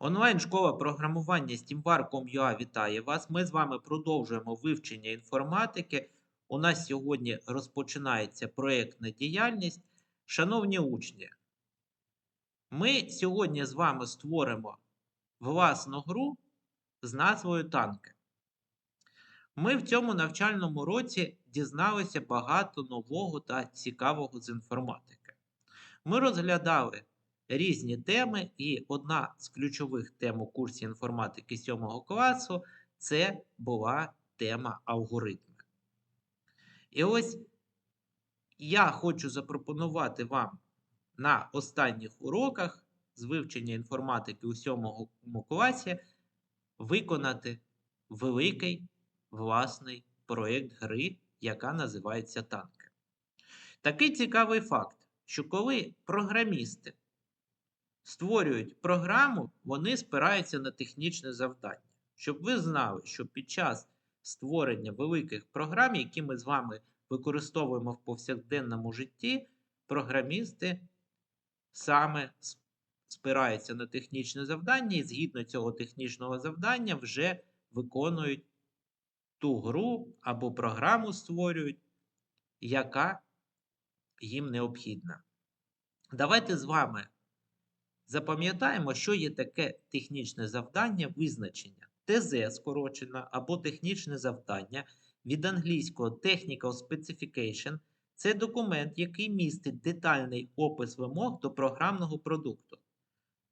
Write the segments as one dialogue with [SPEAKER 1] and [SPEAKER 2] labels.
[SPEAKER 1] Онлайн-школа програмування SteamVar.com.ua вітає вас. Ми з вами продовжуємо вивчення інформатики. У нас сьогодні розпочинається проєктна діяльність. Шановні учні, ми сьогодні з вами створимо власну гру з назвою Танки. Ми в цьому навчальному році дізналися багато нового та цікавого з інформатики. Ми розглядали різні теми, і одна з ключових тем у курсі інформатики 7 класу це була тема алгоритми. І ось я хочу запропонувати вам на останніх уроках з вивчення інформатики у 7 класі виконати великий власний проєкт гри, яка називається танки. Такий цікавий факт, що коли програмісти створюють програму, вони спираються на технічне завдання. Щоб ви знали, що під час створення великих програм, які ми з вами використовуємо в повсякденному житті, програмісти саме спираються на технічне завдання і згідно цього технічного завдання вже виконують ту гру або програму створюють, яка їм необхідна. Давайте з вами запам'ятаємо, що є таке технічне завдання визначення. ТЗ скорочено або технічне завдання від англійського Technical Specification це документ, який містить детальний опис вимог до програмного продукту,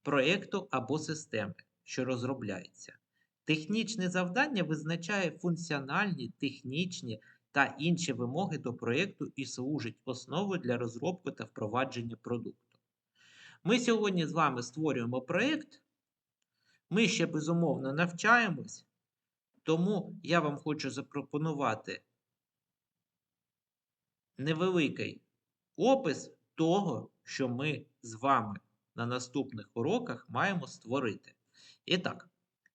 [SPEAKER 1] проєкту або системи, що розробляється. Технічне завдання визначає функціональні, технічні та інші вимоги до проєкту і служить основою для розробки та впровадження продукту. Ми сьогодні з вами створюємо проєкт. Ми ще безумовно навчаємось, тому я вам хочу запропонувати невеликий опис того, що ми з вами на наступних уроках маємо створити. І так,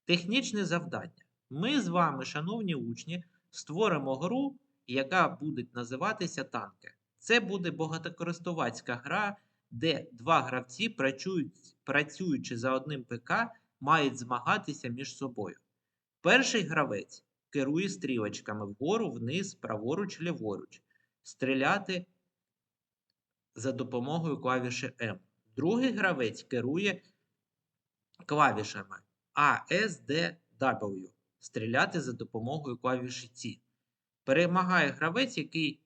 [SPEAKER 1] технічне завдання. Ми з вами, шановні учні, створимо гру, яка буде називатися танки. Це буде багатокористувацька гра де два гравці, працюючи за одним ПК, мають змагатися між собою. Перший гравець керує стрілочками вгору, вниз, праворуч, ліворуч, стріляти за допомогою клавіші М. Другий гравець керує клавішами A, S, D, W, стріляти за допомогою клавіші C. Перемагає гравець, який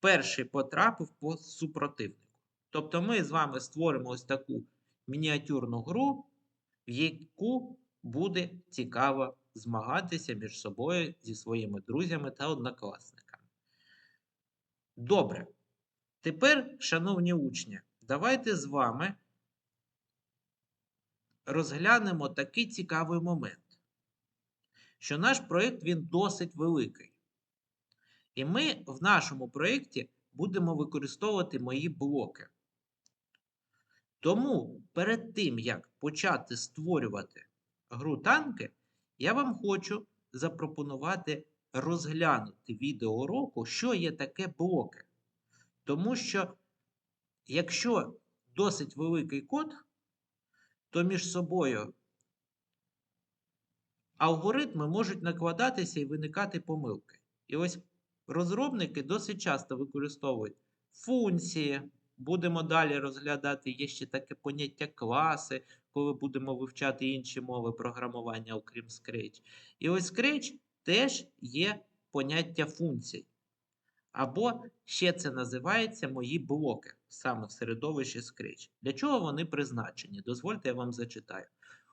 [SPEAKER 1] перший потрапив по супротивнику. Тобто ми з вами створимо ось таку мініатюрну гру, в яку буде цікаво змагатися між собою зі своїми друзями та однокласниками. Добре. Тепер, шановні учні, давайте з вами розглянемо такий цікавий момент, що наш проєкт досить великий. І ми в нашому проєкті будемо використовувати мої блоки. Тому перед тим, як почати створювати гру танки, я вам хочу запропонувати розглянути відеоуроку, що є таке блоки. Тому що, якщо досить великий код, то між собою алгоритми можуть накладатися і виникати помилки. І ось розробники досить часто використовують функції. Будемо далі розглядати, є ще таке поняття класи, коли будемо вивчати інші мови програмування, окрім Scratch. І ось Scratch теж є поняття функцій. Або ще це називається мої блоки, саме в середовищі Scratch. Для чого вони призначені? Дозвольте, я вам зачитаю.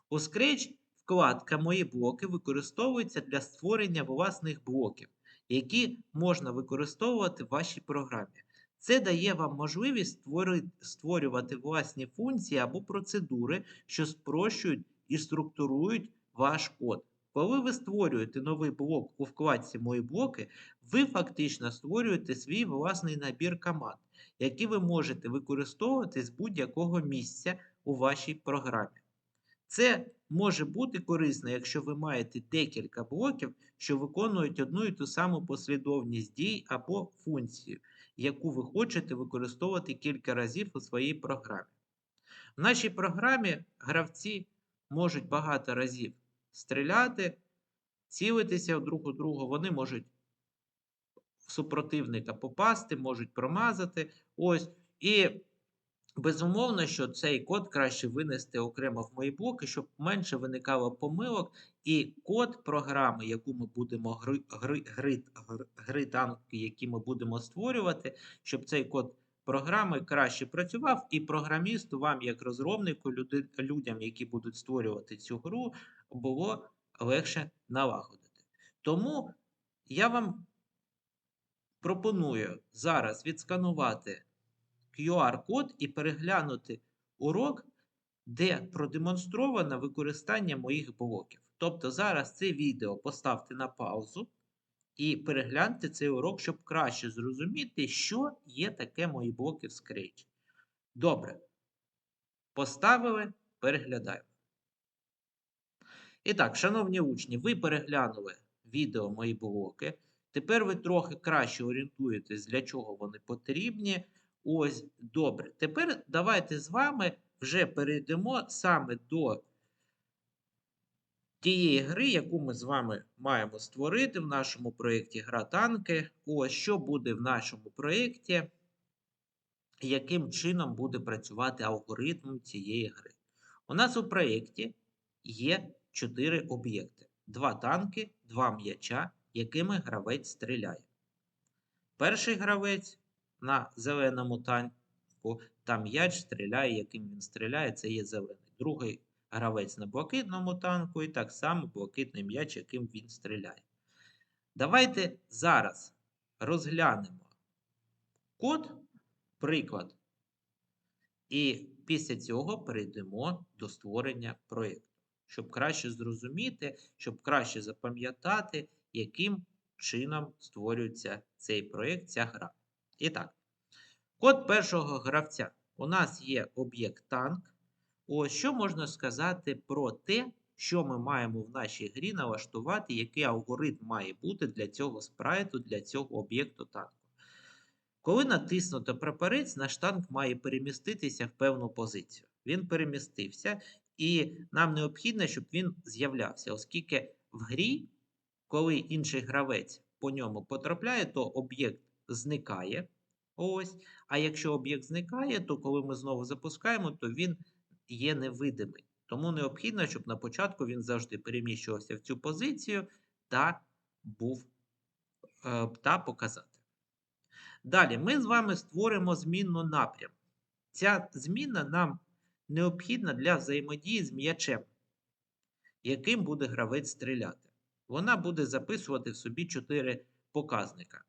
[SPEAKER 1] У Scratch вкладка Мої блоки використовується для створення власних блоків, які можна використовувати в вашій програмі. Це дає вам можливість створювати власні функції або процедури, що спрощують і структурують ваш код. Коли ви створюєте новий блок у вкладці Мої блоки, ви фактично створюєте свій власний набір команд, які ви можете використовувати з будь-якого місця у вашій програмі. Це може бути корисно, якщо ви маєте декілька блоків, що виконують одну і ту саму послідовність дій або функцію яку ви хочете використовувати кілька разів у своїй програмі. В нашій програмі гравці можуть багато разів стріляти, цілитися друг у друга, вони можуть в супротивника попасти, можуть промазати. Ось. І безумовно, що цей код краще винести окремо в мої блоки, щоб менше виникало помилок, і код програми, яку ми будемо гри, гри, гри, гри, танки, які ми будемо створювати, щоб цей код програми краще працював, і програмісту, вам, як розробнику, люди, людям, які будуть створювати цю гру, було легше налагодити. Тому я вам пропоную зараз відсканувати QR-код і переглянути урок, де продемонстровано використання моїх блоків. Тобто зараз це відео поставте на паузу і перегляньте цей урок, щоб краще зрозуміти, що є таке мої блоки в Scratch. Добре. Поставили, переглядаємо. І так, шановні учні, ви переглянули відео мої блоки. Тепер ви трохи краще орієнтуєтесь, для чого вони потрібні. Ось, добре. Тепер давайте з вами вже перейдемо саме до тієї гри, яку ми з вами маємо створити в нашому проєкті Гра танки. Ось що буде в нашому проєкті, яким чином буде працювати алгоритм цієї гри. У нас у проєкті є 4 об'єкти: два танки, два м'яча, якими гравець стріляє. Перший гравець на зеленому танку, там м'яч стріляє, яким він стріляє, це є зелений. Другий гравець на блакитному танку, і так само блакитний м'яч, яким він стріляє. Давайте зараз розглянемо код, приклад, і після цього перейдемо до створення проєкту, щоб краще зрозуміти, щоб краще запам'ятати, яким чином створюється цей проєкт, ця гра. І так, код першого гравця. У нас є об'єкт танк. Ось що можна сказати про те, що ми маємо в нашій грі налаштувати, який алгоритм має бути для цього спрайту, для цього об'єкту танку. Коли натиснуто прапорець, наш танк має переміститися в певну позицію. Він перемістився, і нам необхідно, щоб він з'являвся, оскільки в грі, коли інший гравець по ньому потрапляє, то об'єкт зникає. Ось. А якщо об'єкт зникає, то коли ми знову запускаємо, то він є невидимий. Тому необхідно, щоб на початку він завжди переміщувався в цю позицію та був е, та показати. Далі ми з вами створимо змінну напрям. Ця зміна нам необхідна для взаємодії з м'ячем, яким буде гравець стріляти. Вона буде записувати в собі 4 показника.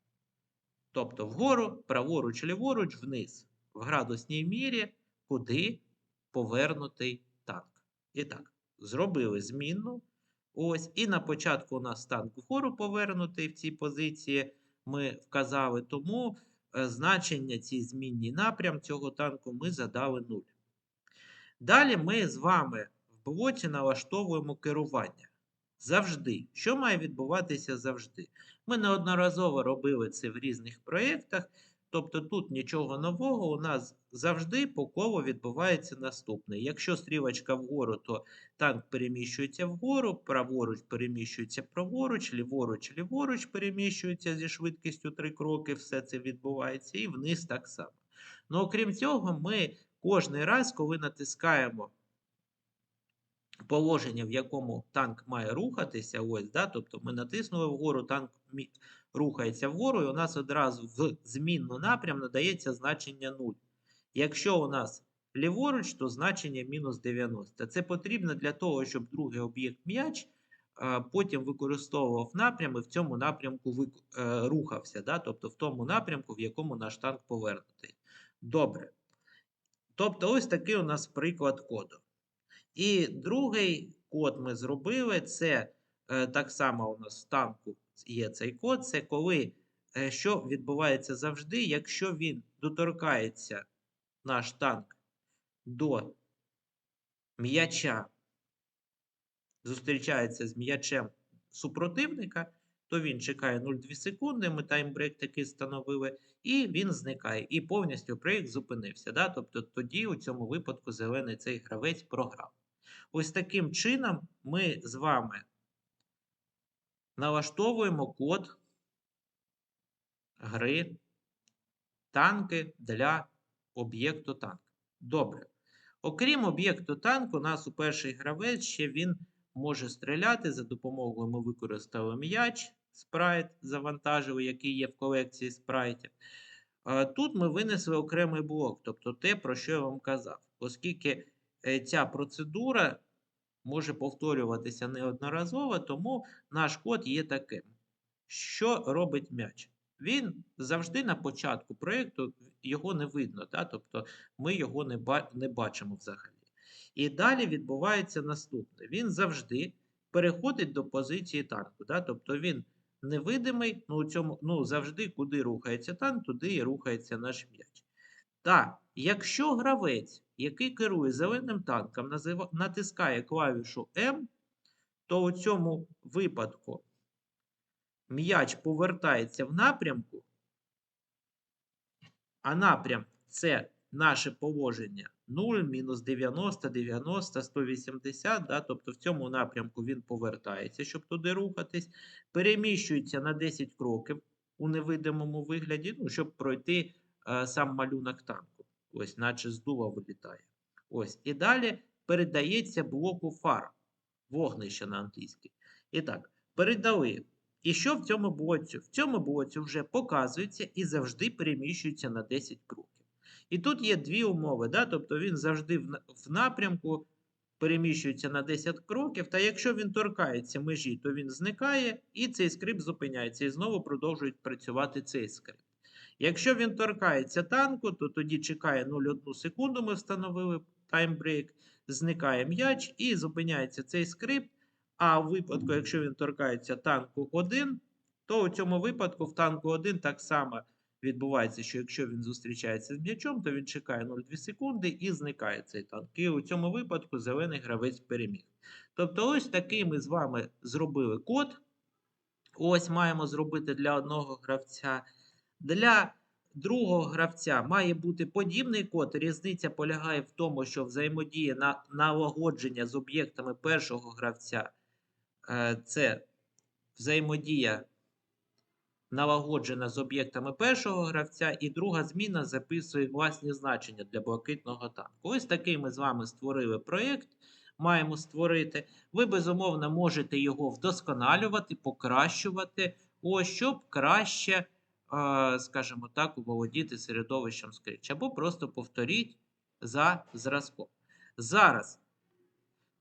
[SPEAKER 1] Тобто вгору, праворуч, ліворуч, вниз, в градусній мірі, куди повернутий танк. І так, зробили змінну. Ось, І на початку у нас танк вгору повернутий в цій позиції. Ми вказали, тому е, значення цій змінній напрям цього танку ми задали 0. Далі ми з вами в блоці налаштовуємо керування. Завжди. Що має відбуватися завжди? Ми неодноразово робили це в різних проєктах. Тобто тут нічого нового, у нас завжди по колу відбувається наступне. Якщо стрілочка вгору, то танк переміщується вгору, праворуч переміщується праворуч, ліворуч, ліворуч переміщується зі швидкістю 3 кроки, все це відбувається, і вниз так само. Ну, окрім цього, ми кожний раз, коли натискаємо положення, в якому танк має рухатися, ось, да, тобто ми натиснули вгору, танк рухається вгору, і у нас одразу в змінну напрям надається значення 0. Якщо у нас ліворуч, то значення мінус 90. Це потрібно для того, щоб другий об'єкт м'яч потім використовував напрям і в цьому напрямку е, рухався, да? тобто в тому напрямку, в якому наш танк повернутий. Добре. Тобто, ось такий у нас приклад коду. І другий код ми зробили. Це е, так само у нас в танку є цей код. Це коли, е, що відбувається завжди, якщо він доторкається наш танк до м'яча, зустрічається з м'ячем супротивника, то він чекає 0,2 секунди, ми таймбрейк такий встановили, і він зникає. І повністю проєкт зупинився. Да? Тобто тоді у цьому випадку зелений цей гравець програв. Ось таким чином ми з вами налаштовуємо код гри танки для об'єкту танк. Добре. Окрім об'єкту танк, у нас у перший гравець ще він може стріляти за допомогою ми використали м'яч, спрайт завантажили, який є в колекції спрайтів. Е, Тут ми винесли окремий блок, тобто те, про що я вам казав, оскільки ця процедура може повторюватися неодноразово, тому наш код є таким. Що робить м'яч? Він завжди на початку проєкту його не видно, да? тобто ми його не, не бачимо взагалі. І далі відбувається наступне: він завжди переходить до позиції танку. Да? Тобто він невидимий, ну, у цьому, ну завжди, куди рухається танк, туди і рухається наш м'яч. Та, якщо гравець, який керує зеленим танком, натискає клавішу М, то у цьому випадку м'яч повертається в напрямку, а напрям це наше положення 0, мінус 90, 90, 180. Да? Тобто в цьому напрямку він повертається, щоб туди рухатись, переміщується на 10 кроків у невидимому вигляді, ну, щоб пройти сам малюнок танку. Ось, наче з дула вилітає. Ось. І далі передається блоку фар. Вогнище на англійській. І так, передали. І що в цьому блоці? В цьому блоці вже показується і завжди переміщується на 10 кроків. І тут є дві умови, да? тобто він завжди в, напрямку переміщується на 10 кроків, та якщо він торкається межі, то він зникає, і цей скрипт зупиняється, і знову продовжує працювати цей скрипт. Якщо він торкається танку, то тоді чекає 0,1 секунду, ми встановили таймбрейк, зникає м'яч і зупиняється цей скрипт. А в випадку, якщо він торкається танку 1, то у цьому випадку в танку 1 так само відбувається, що якщо він зустрічається з м'ячом, то він чекає 0,2 секунди і зникає цей танк. І у цьому випадку зелений гравець переміг. Тобто, ось такий ми з вами зробили код. Ось маємо зробити для одного гравця. Для другого гравця має бути подібний код. Різниця полягає в тому, що взаємодія на налагодження з об'єктами першого гравця е, це взаємодія налагоджена з об'єктами першого гравця, і друга зміна записує власні значення для блакитного танку. Ось такий ми з вами створили проєкт. Маємо створити. Ви, безумовно, можете його вдосконалювати, покращувати, ось щоб краще, скажімо так, володіти середовищем Scratch. Або просто повторіть за зразком. Зараз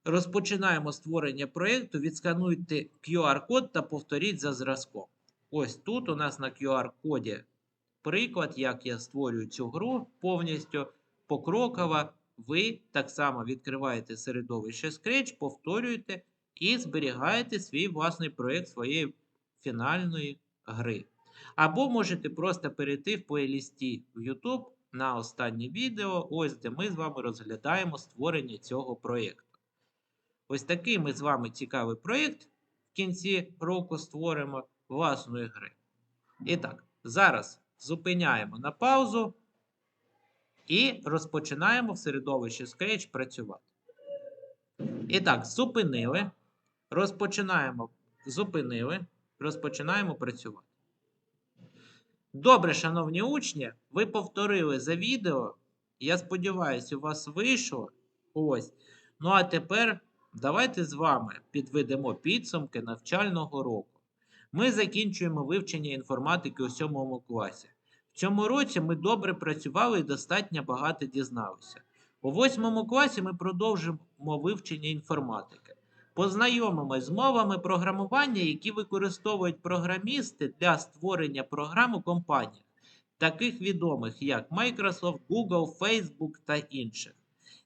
[SPEAKER 1] розпочинаємо створення проєкту. Відскануйте QR-код та повторіть за зразком. Ось тут у нас на QR-коді приклад, як я створюю цю гру повністю покроково. Ви так само відкриваєте середовище Scratch, повторюєте і зберігаєте свій власний проєкт своєї фінальної гри. Або можете просто перейти в плейлісті в YouTube на останнє відео, ось де ми з вами розглядаємо створення цього проєкту. Ось такий ми з вами цікавий проєкт в кінці року створимо власної гри. І так, зараз зупиняємо на паузу і розпочинаємо в середовищі Scratch працювати. І так, зупинили. Розпочинаємо. Зупинили. Розпочинаємо працювати. Добре, шановні учні, ви повторили за відео. Я сподіваюся, у вас вийшло. Ось. Ну а тепер давайте з вами підведемо підсумки навчального року. Ми закінчуємо вивчення інформатики у 7 класі. В цьому році ми добре працювали і достатньо багато дізналися. У 8 класі ми продовжимо вивчення інформатики. Познайомимось з мовами програмування, які використовують програмісти для створення програм у компаніях, таких відомих як Microsoft, Google, Facebook та інших.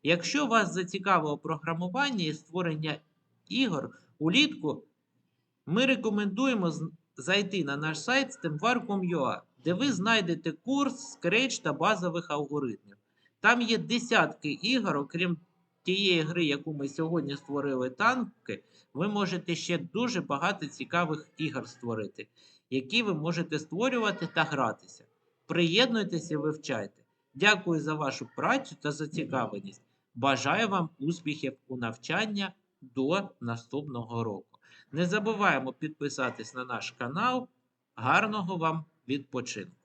[SPEAKER 1] Якщо вас зацікавило програмування і створення ігор, улітку ми рекомендуємо зайти на наш сайт stemvar.com.ua, де ви знайдете курс Scratch та базових алгоритмів. Там є десятки ігор, окрім тієї гри, яку ми сьогодні створили танки, ви можете ще дуже багато цікавих ігор створити, які ви можете створювати та гратися. Приєднуйтеся і вивчайте. Дякую за вашу працю та зацікавленість. Бажаю вам успіхів у навчанні до наступного року. Не забуваємо підписатись на наш канал. Гарного вам відпочинку!